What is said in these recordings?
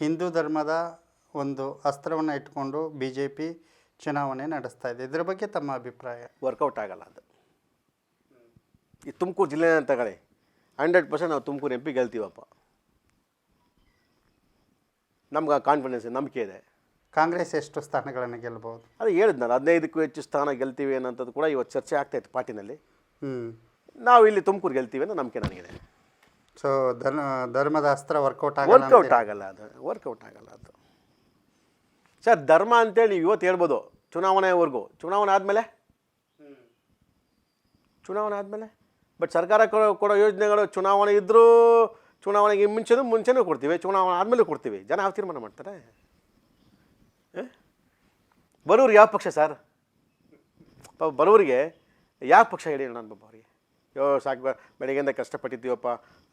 ಹಿಂದೂ ಧರ್ಮದ ಒಂದು ಅಸ್ತ್ರವನ್ನು ಇಟ್ಕೊಂಡು ಬಿ ಜೆ ಪಿ ಚುನಾವಣೆ ನಡೆಸ್ತಾ ಇದೆ. ಇದರ ಬಗ್ಗೆ ತಮ್ಮ ಅಭಿಪ್ರಾಯ? ವರ್ಕೌಟ್ ಆಗಲ್ಲ ಅದು. ಈ ತುಮಕೂರು ಜಿಲ್ಲೆ ತಗೊಳ್ಳಿ. ಹಂಡ್ರೆಡ್ ಪರ್ಸೆಂಟ್ ನಾವು ತುಮಕೂರು ಎಂ ಪಿ ಗೆಲ್ತೀವಪ್ಪ. ನಮ್ಗೆ ಆ ಕಾನ್ಫಿಡೆನ್ಸ್ ನಂಬಿಕೆ ಇದೆ. ಕಾಂಗ್ರೆಸ್ ಎಷ್ಟು ಸ್ಥಾನಗಳನ್ನು ಗೆಲ್ಲಬಹುದು ಅದು ಹೇಳಿದ್ನಲ್ಲ ಹದಿನೈದಕ್ಕೂ ಹೆಚ್ಚು ಸ್ಥಾನ ಗೆಲ್ತೀವಿ ಅನ್ನೋಂಥದ್ದು ಕೂಡ ಇವತ್ತು ಚರ್ಚೆ ಆಗ್ತಾಯಿತ್ತು ಪಾರ್ಟಿನಲ್ಲಿ. ಹ್ಞೂ ನಾವು ಇಲ್ಲಿ ತುಮಕೂರು ಗೆಲ್ತೀವಿ ಅನ್ನೋ ನಂಬಿಕೆ ನನಗಿದೆ. ಸೊ ಧರ್ಮ ಧರ್ಮದ ಅಸ್ತ್ರ ವರ್ಕೌಟ್ ಆಗಲ್ಲ ವರ್ಕೌಟ್ ಆಗಲ್ಲ ಅದು ವರ್ಕೌಟ್ ಆಗಲ್ಲ ಅದು. ಸರ್ ಧರ್ಮ ಅಂತೇಳಿ ನೀವು ಇವತ್ತು ಹೇಳ್ಬೋದು ಚುನಾವಣೆವರೆಗೂ ಚುನಾವಣೆ ಆದಮೇಲೆ? ಚುನಾವಣೆ ಆದಮೇಲೆ? ಬಟ್ ಸರ್ಕಾರ ಕೊಡೋ ಕೊಡೋ ಯೋಜನೆಗಳು ಚುನಾವಣೆ ಇದ್ದರೂ ಚುನಾವಣೆಗೆ ಮುಂಚೆನೂ ಮುಂಚೆನೂ ಕೊಡ್ತೀವಿ ಚುನಾವಣೆ ಆದಮೇಲೆ ಕೊಡ್ತೀವಿ. ಜನ ಯಾವ ತೀರ್ಮಾನ ಮಾಡ್ತಾರೆ? ಬರೋರು ಯಾವ ಪಕ್ಷ ಸರ್? ಬರೋರಿಗೆ ಯಾವ ಪಕ್ಷ ಹೇಳಿ ನಾನು ಬಾಬಾ ಅವರಿಗೆ? ಯೋ ಸಾಕು ಬೆಳಗ್ಗೆಯಿಂದ ಕಷ್ಟಪಟ್ಟಿದ್ದೀವಪ್ಪ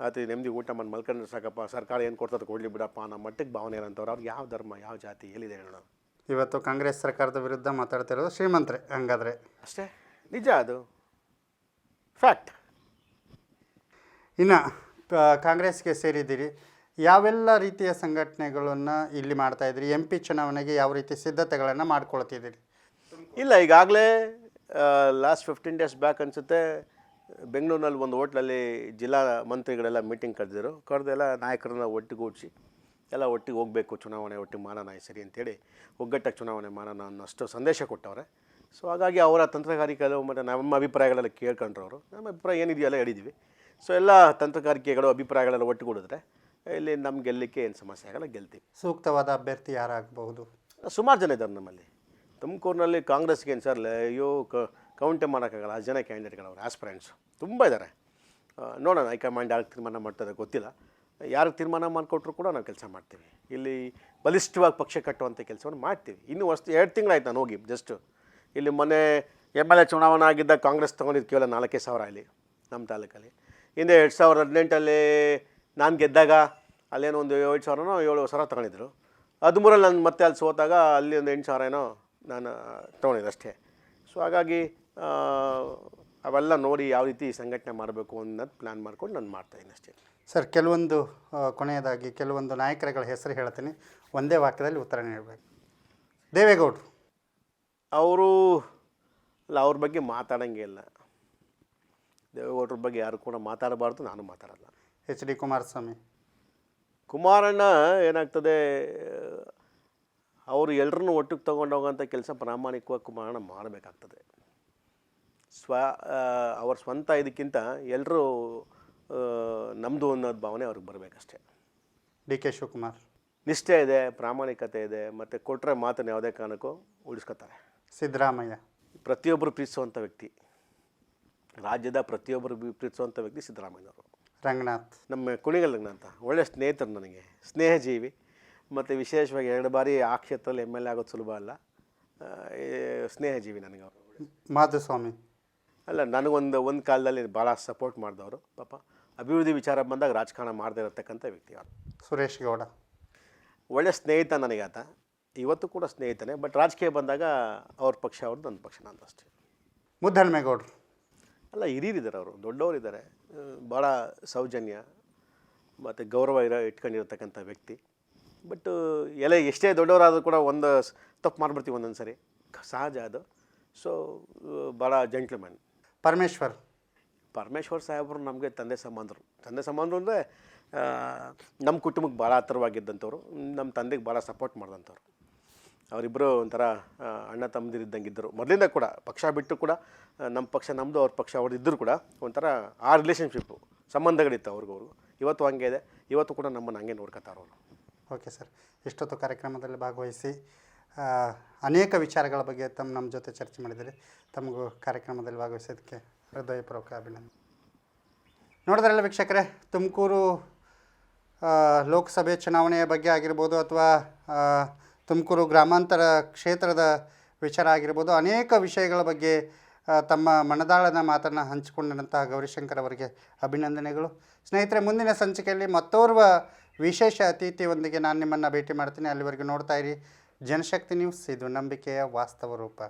ಅತಿ ನೆಮ್ಮದಿ ಊಟ ಮಾಡಿ ಮಲ್ಕೊಂಡ್ರೆ ಸಾಕಪ್ಪ. ಸರ್ಕಾರ ಏನು ಕೊಡ್ತದೆ ಕೊಡಲಿ ಬಿಡಪ್ಪ ನಮ್ಮ ಮಟ್ಟಿಗೆ ಭಾವನೆ ಏನಂತವ್ರು ಅವ್ರಿಗೆ ಯಾವ ಧರ್ಮ ಯಾವ ಜಾತಿ ಎಲ್ಲಿದೆ ಹೇಳೋಣ? ಇವತ್ತು ಕಾಂಗ್ರೆಸ್ ಸರ್ಕಾರದ ವಿರುದ್ಧ ಮಾತಾಡ್ತಿರೋದು ಶ್ರೀಮಂತ್ರೆ ಹಂಗಾದ್ರೆ. ಅಷ್ಟೇ? ನಿಜ ಅದು? ಫ್ಯಾಕ್ಟ್ ಇನ್ನು ಕಾಂಗ್ರೆಸ್ಗೆ ಸೇರಿದ್ದೀರಿ. ಯಾವೆಲ್ಲ ರೀತಿಯ ಸಂಘಟನೆಗಳನ್ನು ಇಲ್ಲಿ ಮಾಡ್ತಾ ಇದ್ದೀರಿ ಎಂ ಪಿ ಚುನಾವಣೆಗೆ ಯಾವ ರೀತಿ ಸಿದ್ಧತೆಗಳನ್ನು ಮಾಡ್ಕೊಳ್ತಿದ್ದೀರಿ? ಇಲ್ಲ ಈಗಾಗಲೇ ಲಾಸ್ಟ್ ಫಿಫ್ಟೀನ್ ಡೇಸ್ ಬ್ಯಾಕ್ ಅನಿಸುತ್ತೆ. ಬೆಂಗಳೂರಿನಲ್ಲಿ ಒಂದು ಹೋಟ್ಲಲ್ಲಿ ಜಿಲ್ಲಾ ಮಂತ್ರಿಗಳೆಲ್ಲ ಮೀಟಿಂಗ್ ಕರೆದಿದ್ರು. ಕರೆದೆಲ್ಲ ನಾಯಕರನ್ನ ಒಟ್ಟಿಗೂಡಿಸಿ ಎಲ್ಲ ಒಟ್ಟಿಗೆ ಹೋಗಬೇಕು ಚುನಾವಣೆ ಒಟ್ಟಿಗೆ ಮಾಡೋಣ ಸರಿ ಅಂತೇಳಿ ಒಗ್ಗಟ್ಟಾಗಿ ಚುನಾವಣೆ ಮಾಡೋಣ ಅನ್ನೋಷ್ಟು ಸಂದೇಶ ಕೊಟ್ಟವ್ರೆ. ಸೊ ಹಾಗಾಗಿ ಅವರ ತಂತ್ರಗಾರಿಕೆಗಳು ಮತ್ತು ನಮ್ಮ ಅಭಿಪ್ರಾಯಗಳೆಲ್ಲ ಕೇಳ್ಕೊಂಡ್ರು ಅವರು. ನಮ್ಮ ಅಭಿಪ್ರಾಯ ಏನಿದೆಯಲ್ಲ ಹೇಳಿದ್ವಿ. ಸೊ ಎಲ್ಲ ತಂತ್ರಗಾರಿಕೆಗಳು ಅಭಿಪ್ರಾಯಗಳೆಲ್ಲ ಒಟ್ಟುಗೂಡಿದ್ರೆ ಇಲ್ಲಿ ನಮ್ಮ ಗೆಲ್ಲಕ್ಕೆ ಏನು ಸಮಸ್ಯೆ ಆಗಲ್ಲ ಗೆಲ್ತೀವಿ. ಸೂಕ್ತವಾದ ಅಭ್ಯರ್ಥಿ ಯಾರಾಗಬಹುದು? ಸುಮಾರು ಜನ ಇದ್ದಾರೆ ನಮ್ಮಲ್ಲಿ. ತುಮಕೂರಿನಲ್ಲಿ ಕಾಂಗ್ರೆಸ್ಗೆ ಏನು ಸರ್ ಅಯ್ಯೋ ಕ ಕೌಂಟೇ ಮಾಡೋಕ್ಕಾಗಲ್ಲ ಆ ಜನ ಕ್ಯಾಂಡಿಡೇಟ್ಗಳವ್ರು ಆಸ್ಪಿರೆಂಟ್ಸು ತುಂಬ ಇದ್ದಾರೆ ನೋಡೋಣ ಹೈಕಮಾಂಡ್ ಯಾರಿಗೆ ತೀರ್ಮಾನ ಮಾಡ್ತಾರೆ ಗೊತ್ತಿಲ್ಲ. ಯಾರಿಗೆ ತೀರ್ಮಾನ ಮಾಡಿಕೊಟ್ರು ಕೂಡ ನಾವು ಕೆಲಸ ಮಾಡ್ತೀವಿ. ಇಲ್ಲಿ ಬಲಿಷ್ಠವಾಗಿ ಪಕ್ಷ ಕಟ್ಟುವಂಥ ಕೆಲಸವನ್ನು ಮಾಡ್ತೀವಿ. ಇನ್ನೂ ಅಷ್ಟು ಎರಡು ತಿಂಗಳಾಯ್ತು ನಾನು ಹೋಗಿ ಜಸ್ಟು ಇಲ್ಲಿ ಮೊನ್ನೆ ಎಂ ಎಲ್ ಎ ಚುನಾವಣೆ ಆಗಿದ್ದ ಕಾಂಗ್ರೆಸ್ ತೊಗೊಂಡಿದ್ದು ಕೇವಲ ನಾಲ್ಕೇ ಸಾವಿರ ಇಲ್ಲಿ, ನಮ್ಮ ತಾಲೂಕಲ್ಲಿ. ಹಿಂದೆ ಎರಡು ಸಾವಿರದ ಹದಿನೆಂಟಲ್ಲಿ ನಾನು ಗೆದ್ದಾಗ ಅಲ್ಲೇನೋ ಒಂದು ಏಳು ಸಾವಿರನೋ ಏಳು ಸಾವಿರ ತಗೊಂಡಿದ್ರು. ಹದಿಮೂರಲ್ಲಿ ನಾನು ಮತ್ತೆ ಅಲ್ಲಿ ಸೋತಾಗ ಅಲ್ಲಿ ಒಂದು ಎಂಟು ಸಾವಿರ ಏನೋ ನಾನು ತೊಗೊಂಡಿದ್ದೆ ಅಷ್ಟೇ. ಸೊ ಹಾಗಾಗಿ ಅವೆಲ್ಲ ನೋಡಿ ಯಾವ ರೀತಿ ಸಂಘಟನೆ ಮಾಡಬೇಕು ಅನ್ನೋದು ಪ್ಲ್ಯಾನ್ ಮಾಡ್ಕೊಂಡು ನಾನು ಮಾಡ್ತಾಯಿದ್ದೀನಿ ಅಷ್ಟೇ. ಸರ್ ಕೆಲವೊಂದು ಕೊನೆಯದಾಗಿ ಕೆಲವೊಂದು ನಾಯಕರುಗಳ ಹೆಸರು ಹೇಳ್ತೀನಿ. ಒಂದೇ ವಾಕ್ಯದಲ್ಲಿ ಉತ್ತರ ನೀಡಬೇಕು. ದೇವೇಗೌಡರು. ಅವರು ಅಲ್ಲ ಅವ್ರ ಬಗ್ಗೆ ಮಾತಾಡೋಂಗೆ ಇಲ್ಲ. ದೇವೇಗೌಡರ ಬಗ್ಗೆ ಯಾರು ಕೂಡ ಮಾತಾಡಬಾರ್ದು ನಾನು ಮಾತಾಡಲ್ಲ. H D Kumaraswamy. ಕುಮಾರಣ್ಣ ಏನಾಗ್ತದೆ ಅವರು ಎಲ್ಲರನ್ನೂ ಒಟ್ಟಿಗೆ ತೊಗೊಂಡೋಗೋಂಥ ಕೆಲಸ ಪ್ರಾಮಾಣಿಕವಾಗಿ ಕುಮಾರಣ್ಣ ಮಾಡಬೇಕಾಗ್ತದೆ. ಸ್ವ ಅವ್ರ ಸ್ವಂತ ಇದಕ್ಕಿಂತ ಎಲ್ಲರೂ ನಮ್ಮದು ಅನ್ನೋದು ಭಾವನೆ ಅವ್ರಿಗೆ ಬರಬೇಕಷ್ಟೇ. D K Shivakumar. ನಿಷ್ಠೆ ಇದೆ ಪ್ರಾಮಾಣಿಕತೆ ಇದೆ ಮತ್ತು ಕೊಟ್ಟರೆ ಮಾತನ್ನು ಯಾವುದೇ ಕಾರಣಕ್ಕೂ ಉಳಿಸ್ಕೊತಾರೆ. ಸಿದ್ದರಾಮಯ್ಯ. ಪ್ರತಿಯೊಬ್ಬರು ಪ್ರೀತಿಸುವಂಥ ವ್ಯಕ್ತಿ. ರಾಜ್ಯದ ಪ್ರತಿಯೊಬ್ಬರು ಪ್ರೀತಿಸುವಂಥ ವ್ಯಕ್ತಿ ಸಿದ್ದರಾಮಯ್ಯನವರು. ರಂಗನಾಥ್. ನಮ್ಮ ಕುಣಿಗಲ್ ರಂಗನಾಥ ಒಳ್ಳೆಯ ಸ್ನೇಹಿತರು ನನಗೆ. ಸ್ನೇಹಜೀವಿ ಮತ್ತು ವಿಶೇಷವಾಗಿ ಎರಡು ಬಾರಿ ಆ ಕ್ಷೇತ್ರದಲ್ಲಿ ಎಂ ಎಲ್ ಎ ಆಗೋದು ಸುಲಭ ಅಲ್ಲ. ಸ್ನೇಹಜೀವಿ ನನಗೆ ಅವರು. ಮಾಧುಸ್ವಾಮಿ. ಅಲ್ಲ ನನಗೊಂದು ಒಂದು ಕಾಲದಲ್ಲಿ ಭಾಳ ಸಪೋರ್ಟ್ ಮಾಡಿದವರು ಪಾಪ ಅಭಿವೃದ್ಧಿ ವಿಚಾರ ಬಂದಾಗ ರಾಜಕಾರಣ ಮಾಡದೇ ಇರತಕ್ಕಂಥ ವ್ಯಕ್ತಿ ಅವರು. ಸುರೇಶ್ ಗೌಡ. ಒಳ್ಳೆಯ ಸ್ನೇಹಿತ ನನಗೆ ಆತ. ಇವತ್ತು ಕೂಡ ಸ್ನೇಹಿತನೇ ಬಟ್ ರಾಜಕೀಯ ಬಂದಾಗ ಅವ್ರ ಪಕ್ಷ ಅವ್ರದ್ದು ನನ್ನ ಪಕ್ಷ ನಂದು ಅಷ್ಟೇ. ಮುದ್ದಹನುಮೇಗೌಡರು ಅಲ್ಲ ಹಿರಿಯರಿದ್ದಾರೆ ಅವರು ದೊಡ್ಡವರಿದ್ದಾರೆ. ಭಾಳ ಸೌಜನ್ಯ ಮತ್ತು ಗೌರವ ಇರೋ ಇಟ್ಕೊಂಡಿರ್ತಕ್ಕಂಥ ವ್ಯಕ್ತಿ. ಬಟ್ ಎಲೆ ಎಷ್ಟೇ ದೊಡ್ಡವರಾದರೂ ಕೂಡ ಒಂದು ತಪ್ಪು ಮಾಡಿಬಿಡ್ತೀವಿ ಒಂದೊಂದು ಸರಿ ಸಹಜ ಅದು. ಸೊ ಭಾಳ ಜೆಂಟ್ಲ್ಮ್ಯಾನ್ ಪರಮೇಶ್ವರ್. ಪರಮೇಶ್ವರ್ ಸಾಹೇಬರು ನಮಗೆ ತಂದೆ ಸಂಬಂಧರು. ತಂದೆ ಸಂಬಂಧರು ಅಂದರೆ ನಮ್ಮ ಕುಟುಂಬಕ್ಕೆ ಭಾಳ ಹತ್ತಿರವಾಗಿದ್ದಂಥವ್ರು ನಮ್ಮ ತಂದೆಗೆ ಭಾಳ ಸಪೋರ್ಟ್ ಮಾಡಿದಂಥವ್ರು. ಅವರಿಬ್ಬರು ಒಂಥರ ಅಣ್ಣ ಅಣ್ಣ ತಮ್ಮದಿರಿದ್ದಂಗೆ ಇದ್ದರು ಮೊದಲಿಂದ ಕೂಡ ಪಕ್ಷ ಬಿಟ್ಟು ಕೂಡ ನಮ್ಮ ಪಕ್ಷ ನಮ್ಮದು ಅವ್ರ ಪಕ್ಷ ಅವ್ರದ್ದು ಇದ್ದರೂ ಕೂಡ ಒಂಥರ ಆ ರಿಲೇಷನ್ಶಿಪ್ಪು ಸಂಬಂಧಗಳಿತ್ತು ಅವ್ರಿಗೂ ಅವ್ರಿಗೂ. ಇವತ್ತು ಹಂಗೆ ಇದೆ ಇವತ್ತು ಕೂಡ ನಮ್ಮನ್ನು ಹಂಗೆ ನೋಡ್ಕೊತಾರೆ ಓಕೆ ಸರ್. ಇಷ್ಟೊತ್ತು ಕಾರ್ಯಕ್ರಮದಲ್ಲಿ ಭಾಗವಹಿಸಿ ಅನೇಕ ವಿಚಾರಗಳ ಬಗ್ಗೆ ತಮ್ಮ ನಮ್ಮ ಜೊತೆ ಚರ್ಚೆ ಮಾಡಿದರೆ ತಮಗೂ ಕಾರ್ಯಕ್ರಮದಲ್ಲಿ ಭಾಗವಹಿಸೋದಕ್ಕೆ ಹೃದಯಪೂರ್ವಕ ಅಭಿನಂದನೆ. ನೋಡಿದ್ರಲ್ಲ ವೀಕ್ಷಕರೇ, ತುಮಕೂರು ಲೋಕಸಭೆ ಚುನಾವಣೆಯ ಬಗ್ಗೆ ಆಗಿರ್ಬೋದು ಅಥವಾ ತುಮಕೂರು ಗ್ರಾಮಾಂತರ ಕ್ಷೇತ್ರದ ವಿಚಾರ ಆಗಿರ್ಬೋದು, ಅನೇಕ ವಿಷಯಗಳ ಬಗ್ಗೆ ತಮ್ಮ ಮನದಾಳದ ಮಾತನ್ನು ಹಂಚಿಕೊಂಡಂತಹ ಗೌರಿಶಂಕರ್ ಅವರಿಗೆ ಅಭಿನಂದನೆಗಳು. ಸ್ನೇಹಿತರೆ, ಮುಂದಿನ ಸಂಚಿಕೆಯಲ್ಲಿ ಮತ್ತೋರ್ವ ವಿಶೇಷ ಅತಿಥಿಯೊಂದಿಗೆ ನಾನು ನಿಮ್ಮನ್ನು ಭೇಟಿ ಮಾಡ್ತೀನಿ. ಅಲ್ಲಿವರೆಗೂ ನೋಡ್ತಾ ಇರಿ. ಜನಶಕ್ತಿ ನ್ಯೂಸ್ ಇದು ನಂಬಿಕೆಯ ವಾಸ್ತವ ರೂಪ.